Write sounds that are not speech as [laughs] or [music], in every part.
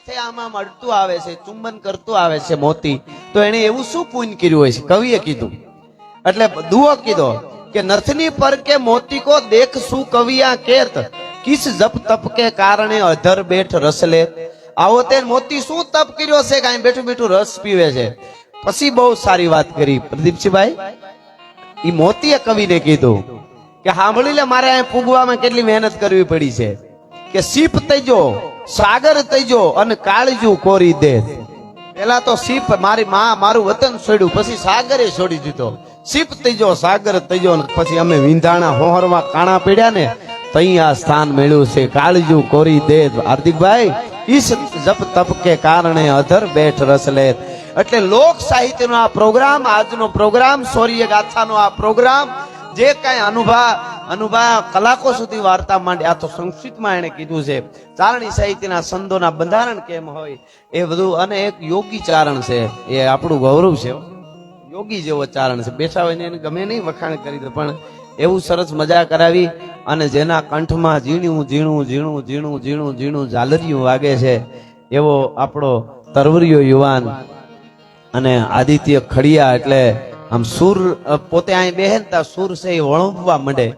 માથે આમાં મળતું આવે છે, ચુંબન કરતું આવે છે મોતી, તો એને એવું શું પૂન કર્યું હોય છે? કવિએ કીધું. એટલે દુઓ કીધો કે નર્થની પર કે મોતી કો દેખ શું કવિયા કેત, કિસ જપ તપ કે કારણે અધર બેઠ રસ આવો તે મોતી શું તપ કર્યો છે? કાંઈ બેઠું બેઠું રસ પીવે છે. પછી બહુ સારી વાત કરી. પ્રદીપસિંહભાઈ એ મોતીએ કવિને કીધું કે સાંભળી લે, મારે અહીં પૂગવામાં કેટલી મહેનત કરવી પડી છે. કે સીપ તૈજો સાગર તૈજો અને કાળજુ કોરી દે. પેલા તો સીપ મારી માં, મારું વતન છોડ્યું, પછી સાગરે છોડી દીધો. સીપ તૈજો, સાગર તૈજો પછી અમે વિંધાણા હોહરમાં કાણા પીડ્યા ને, તઈ સ્થાન મેળ્યું છે. કાળજુ કોરી દે. હાર્દિકભાઈ, ઈસ જપ તપ કે કારણે અધર બેઠ રસ લે. એટલે લોક સાહિત્યનો આ પ્રોગ્રામ, આજનો પ્રોગ્રામ સૌર્ય ગાથાનો આ પ્રોગ્રામ, જે કાંઈ અનુભા અનુભા, કલાકો સુધી વાર્તા માંડ્યા આ તો સંસ્કૃતમાં એને કીધું છે. ચારણી સાહિત્યના સંદોના બંધારણ કેમ હોય એ બધું અને એક યોગી ચારણ છે. એ આપણું ગૌરવ છે. યોગી જેવો ચારણ છે. બેઠા હોય એને ગમે નહીં વખાણ કરી દે, પણ એવું સરસ મજા કરાવી અને જેના કંઠમાં ઝીણું ઝીણું ઝીણું ઝીણું ઝીણું ઝીણું ઝાલરિયું વાગે છે, એવો આપણો તરવરિયો યુવાન અને આદિત્ય ખડિયા એટલે આમ સુર પોતે અહીં બેહેનતા સુર છે એ વળંપવા માંડે.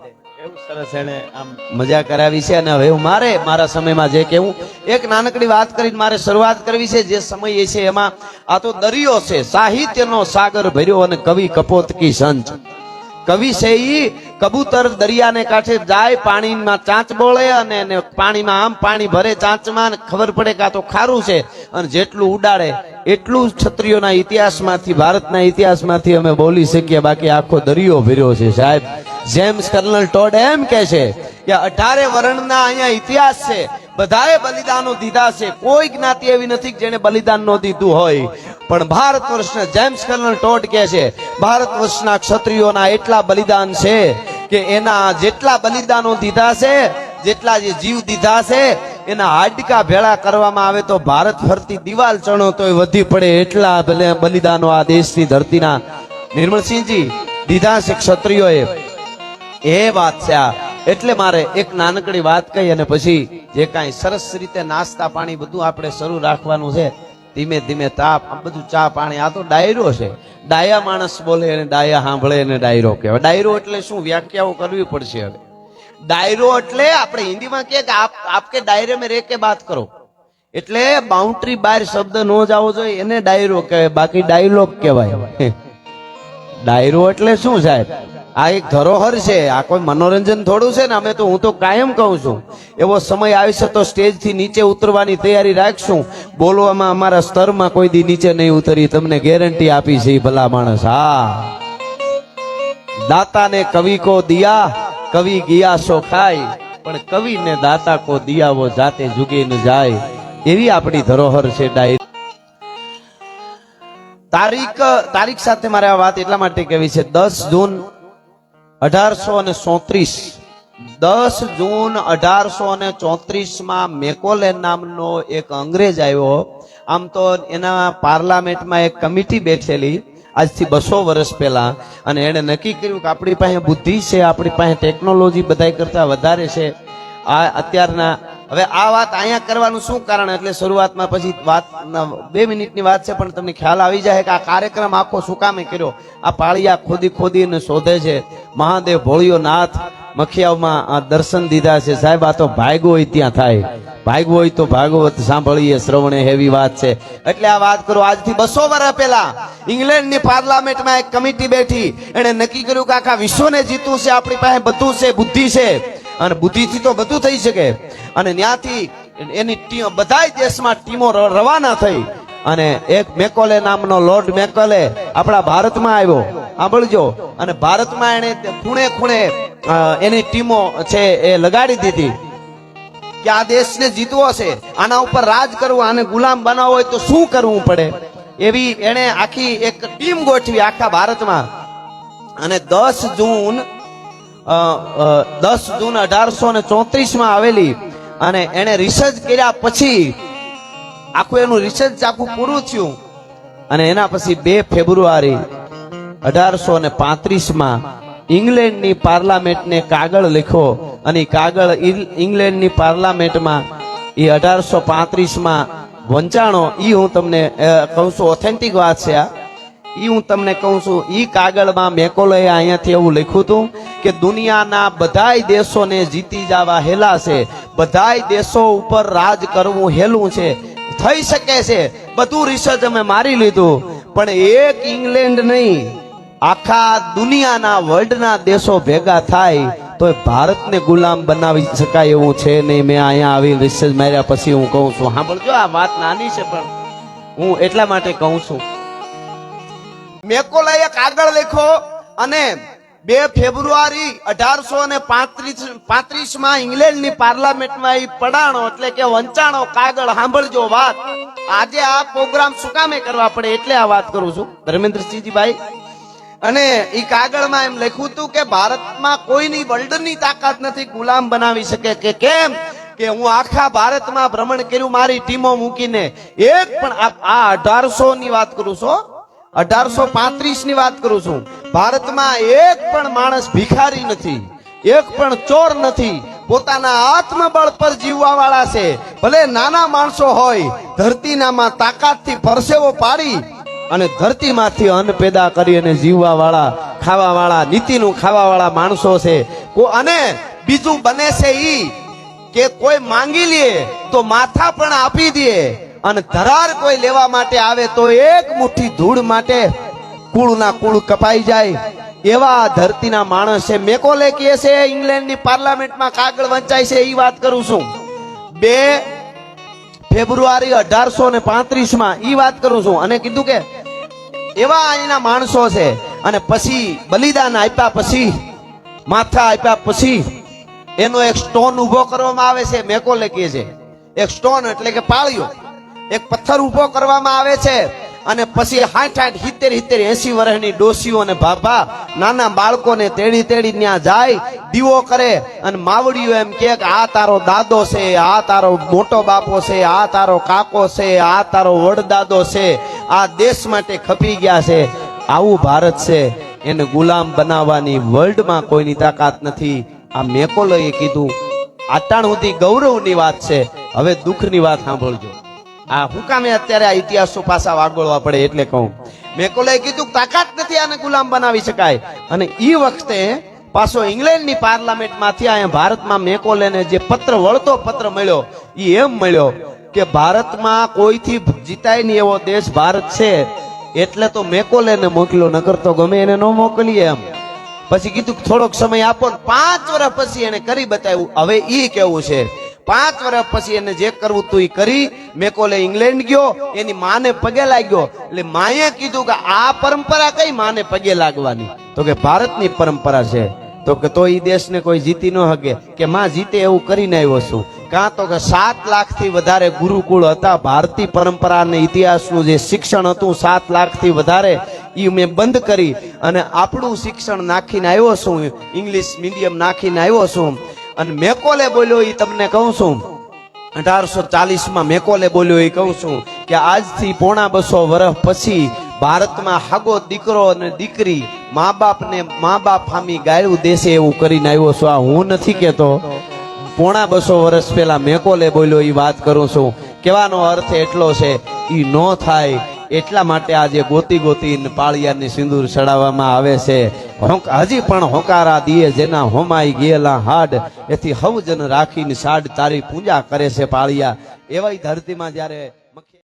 સરસ એને આમ મજા કરાવી છે અને હવે હું મારે મારા સમયમાં જે કેવું એક નાનકડી વાત કરીને મારે શરૂઆત કરવી છે, જે સમય એ છે એમાં આ તો દરિયો છે, સાહિત્યનો સાગર ભર્યો અને કવિ કપોતકી સંચ કવિ છે ઈ, કબૂતર દરિયાને કાંઠે જાય, પાણીમાં ચાંચ બોળે અને પાણીમાં આમ પાણી ભરે ચાંચમાં ખબર પડે કે આ તો ખારું છે. અને જેટલું ઉડાડે, એટલું ક્ષત્રિયોના ઇતિહાસમાંથી, ભારતના ઇતિહાસમાંથી અમે બોલી શકીએ, બાકી આખો દરિયો ભર્યો છે, સાહેબ. જેમ્સ કર્નલ ટોડ એમ કે છે કે અઢારે વર્ણના અહીંયા ઇતિહાસ છે. બધાએ બલિદાનો દીધા છે. કોઈ જ્ઞાતિ એવી નથી જેને બલિદાન ન દીધું હોય. પણ ભારત વર્ષના જેમ્સ કર્નલ ટોડ કે છે, ભારત વર્ષના ક્ષત્રિયોના એટલા બલિદાન છે કે એના જેટલા બલિદાનો દીધા છે, જેટલા જે જીવ દીધા છે, એના હાડકા ભેળા કરવામાં આવે તો ભારત ફરતી દિવાલ ચણો તોય વધી પડે એટલા બલિદાનો આ દેશની ધરતીના. નિર્મળસિંહજી, દીધા છે ક્ષત્રિયોએ. એ વાત છે એટલે મારે એક નાનકડી વાત કહી અને પછી જે કાંઈ સરસ રીતે નાસ્તા પાણી બધું આપણે શરૂ રાખવાનું છે, ધીમે ધીમે તાપ બધું ચા પાણી, આ તો ડાયરો છે. ડાયા માણસ બોલે અને ડાયા સાંભળે અને ડાયરો કહેવાય. ડાયરો એટલે શું? વ્યાખ્યાઓ કરવી પડશે હવે. ડાયરો એટલે આપણે હિન્દીમાં કહે કે આપ, આપકે ડાયરે મેં રે કે બાત કરો. એટલે બાઉન્ડ્રી બહાર શબ્દ ન જાવો જોઈએ, એને ડાયરો કહેવાય. બાકી ડાયલોગ કહેવાય. [laughs] ડાયરો એટલે શું સાહેબ? આ એક ધરોહર છે, આ કોઈ મનોરંજન થોડું છે ને, અમે તો હું તો કાયમ કહું છું, એવો સમય આવશે તો સ્ટેજથી નીચે ઉતરવાની તૈયારી રાખશું, બોલવામાં અમારા સ્તરમાં કોઈ દી નીચે નહીં ઉતરી, તમને ગેરંટી આપી છે ભલા માણસ, હા. દાતા ને કવિ કો દિયા, કવિ ગિયા સો ખાય, પણ કવિ ને દાતા કો દિયા જાતે જુગે ન જાય, એવી આપણી ધરોહર છે ડાયરી. તારીખ તારીખ સાથે મારે આ વાત એટલા માટે કહેવી છે, દસ જૂન અઢારસો અને ચોત્રીસ, દસ જૂન અઢારસો અને ચોત્રીસમાં મેકોલેન નામનો એક અંગ્રેજ આવ્યો. આમ તો એના પાર્લામેન્ટમાં એક કમિટી બેઠેલી, આજથી બસો વર્ષ પહેલા. અને એણે નક્કી કર્યું કે આપણી પાસે બુદ્ધિ છે, આપણી પાસે ટેકનોલોજી બધાય કરતાં વધારે છે. આ અત્યારના હવે આ વાત અહીંયા કરવાનું શું કારણ? એટલે શરૂઆતમાં પછી વાત, બે મિનિટની વાત છે, પણ તમને ખ્યાલ આવી જાય કે આ કાર્યક્રમ આખો શું કામે કર્યો? આ પાળિયા ખોદી ખોદીને શોધે છે, મહાદેવ ભોળિયો નાથ આ દર્શન દીધા છે. સાહેબ, આ તો ભાગ્યો હોય ત્યાં થાય. ભાગ્યો હોય તો ભાગવત સાંભળીએ, શ્રવણે હેવી વાત છે. એટલે આ વાત કરું, આજથી બસો વર્ષ પહેલા ઇંગ્લેન્ડની પાર્લામેન્ટમાં એક કમિટી બેઠી. એણે નક્કી કર્યું કે આખા વિશ્વને જીતવું છે, આપણી પાસે બધું છે, બુદ્ધિ છે. અને બુદ્ધિથી તો બધું થઈ શકે. અને ત્યાંથી એની ટીમ, બધાય દેશમાં ટીમો રવાના થઈ. અને એક મેકોલે નામનો લોર્ડ મેકોલે આપણા ભારતમાં આવ્યો. સાંભળજો. અને ભારતમાં તે ખૂણે ખૂણે એની ટીમો છે એ લગાડી દીધી. કે આ દેશને જીતવો છે. આના ઉપર રાજ કરવું, આને ગુલામ બનાવવો હોય તો શું કરવું પડે? એવી એણે આખી એક ટીમ ગોઠવી આખા ભારતમાં. અને દસ જૂન દસ જૂન અઢારસો ને ચોત્રીસમાં આવેલી અને એને રિસર્ચ કર્યા પછી આખું એનું રિસર્ચ આખું પૂરું થયું. અને એના પછી બે ફેબ્રુઆરી અઢારસો ને પાંત્રીસમાં ઇંગ્લેન્ડની પાર્લામેન્ટને કાગળ લખ્યો અને કાગળ ઇંગ્લેન્ડની પાર્લામેન્ટમાં એ અઢારસો પાંત્રીસમાં વંચાણો એ હું તમને કહું છું ઓથેન્ટિક વાત છે આ. ઈ હું તમને કહું છું એ કાગળમાં મેકોલોએ અહીંયાથી એવું લખ્યું હતું કે દુનિયાના બધાય દેશોને જીતી જવા હેલા છે. બધાય દેશો ઉપર રાજ કરવું હેલું છે. થઈ શકે છે. બધું રિસર્ચ અમે મારી લીધું. પણ એક ઇંગ્લેન્ડ નહીં, આખા દુનિયાના વર્લ્ડના દેશો ભેગા થાય તો ભારતને ગુલામ બનાવી શકાય એવું છે નહીં. મેં અહીંયા આવી રિસર્ચ માર્યા પછી હું કહું છું, સાંભળજો, આ વાત નાની છે, પણ હું એટલા માટે કહું છું. મેકોલા એક આગળ લખો અને બે ફેબ્રુઆરી અઢારસો ને પાંત્રીસ, પાંત્રીસમાં માં ઇંગ્લેન્ડની પાર્લામેન્ટમાં એ પડાણો એટલે કે વંચાણો કાગળ સાંભળજો વાત. આજે આ પ્રોગ્રામ શું કામે કરવા પડે એટલે આ વાત કરું છું. ધર્મેન્દ્રસિંહજી ભાઈ અને એ કાગળમાં એમ લખ્યું હતું કે ભારતમાં કોઈની વર્લ્ડની તાકાત નથી ગુલામ બનાવી શકે કે કેમ? કે હું આખા ભારતમાં ભ્રમણ કર્યું, મારી ટીમો મૂકીને. એક પણ આ અઢારસો ની વાત કરું છું અઢારસો પાંત્રીસની વાત કરું છું. ભારતમાં એક પણ માણસ ભિખારી નથી. એક પણ ચોર નથી. પોતાના આત્મબળ પર જીવવા વાળા છે. ભલે નાના માણસો હોય, ધરતીનામાં તાકાતથી પરસેવો પાડી અને ધરતીમાંથી અન્ન પેદા કરી અને જીવવા વાળા ખાવા વાળા નીતિનું ખાવા વાળા માણસો છે. અને બીજું બને છે ઈ કે કોઈ માંગી લે તો માથા પણ આપી દે. અને ધરાર કોઈ લેવા માટે આવે તો એક મુઠ્ઠી ધૂળ માટે કુળના કુળ કપાઈ જાય. એવા ધરતીના માણસે મેકોલે કહે છે, ઇંગ્લેન્ડની પાર્લામેન્ટમાં કાગળ વંચાય છે. એ વાત કરું છું. બે ફેબ્રુઆરી અઢારસો ને પાંત્રીસમાં ઈ વાત કરું છું. અને કીધું કે, એવા અહીંના માણસો છે. અને પછી બલિદાન આપ્યા પછી, માથા આપ્યા પછી, એનો એક સ્ટોન ઊભો કરવામાં આવે છે. મેકોલે કહે છે, એક સ્ટોન એટલે કે પાળિયો. એક પથ્થર ઊભો કરવામાં આવે છે અને પછી હાઠ હાઠ હિતેર હિતેર એસી વર્ષની ડોસીઓ અને ભાભા નાના બાળકોને તેડી તેડી ત્યાં જાય, દીવો કરે અને માવડીઓ એમ કે, આ તારો દાદો છે, આ તારો મોટો બાપો છે, આ તારો કાકો છે, આ તારો વડદાદો છે, આ દેશ માટે ખપી ગયા છે, આવું ભારત છે, એને ગુલામ બનાવવાની વર્લ્ડમાં કોઈની તાકાત નથી. આ મેકોલોએ કીધું આટાણ સુધી ગૌરવની વાત છે, હવે દુઃખની વાત સાંભળજો. આ હું કામે અત્યારે આ ઇતિહાસો પાછા વાગોળવા પડે એટલે કહું. મેકોલે કીધું તાકાત નથી આને ગુલામ બનાવી શકાય. અને એ વખતે પાછો ઇંગ્લેન્ડની પાર્લામેન્ટમાંથી અહીંયા ભારતમાં મેકોલેને જે પત્ર વળતો પત્ર મળ્યો એ એમ મળ્યો કે ભારતમાં કોઈથી જીતાય નહીં એવો દેશ ભારત છે, એટલે તો મેકોલેને મોકલ્યો, નકર તો ગમે એને ન મોકલીએ એમ. પછી કીધું થોડોક સમય આપો પાંચ વર્ષ પછી એને કરી બતાવ્યું. હવે ઈ કેવું છે? પાંચ વર્ષ પછી એને જે કરવું તું એ કરી. મેકોલે ઇંગ્લેન્ડ ગયો. એની માને પગે લાગ્યો. એટલે માએ કીધું કે આ પરંપરા કઈ માને પગે લાગવાની? તો કે ભારતની પરંપરા છે. તો કે તો એ દેશને કોઈ જીતી ન હકે. કે માં જીતે એવું કરીને આવ્યો છું. કાં તો કે સાત લાખથી વધારે ગુરુકુળ હતા ભારતીય પરંપરા અને ઇતિહાસનું જે શિક્ષણ હતું, સાત લાખથી વધારે એ મેં બંધ કરી. અને આપણું શિક્ષણ નાખીને આવ્યો છું. ઇંગ્લિશ મીડિયમ નાખીને આવ્યો છું. અને મેકોલે બોલ્યો એ તમને કહું છું. અઢારસો ચાલીસમાં મેકોલે બોલ્યો એ કહું છું કે આજથી પોણા બસો વર્ષ પછી ભારતમાં હાગો દીકરો અને દીકરી મા બાપને મા બાપ હામી ગાયું દેશે એવું કરીને આવ્યો છું. આ હું નથી કેતો પોણા બસો વર્ષ પહેલા મેકોલે બોલ્યો એ વાત કરું છું. કહેવાનો અર્થ એટલો છે એ નો થાય એટલા માટે આજે ગોતી ગોતી પાળિયાની સિંદૂર ચડાવવામાં આવે છે. હજી પણ હોકારા દીએ જેના હોમાઈ ગયેલા હાડ. એથી હવજન રાખીને સાડ તારી પૂજા કરે છે પાળિયા. એવાય ધરતીમાં જ્યારે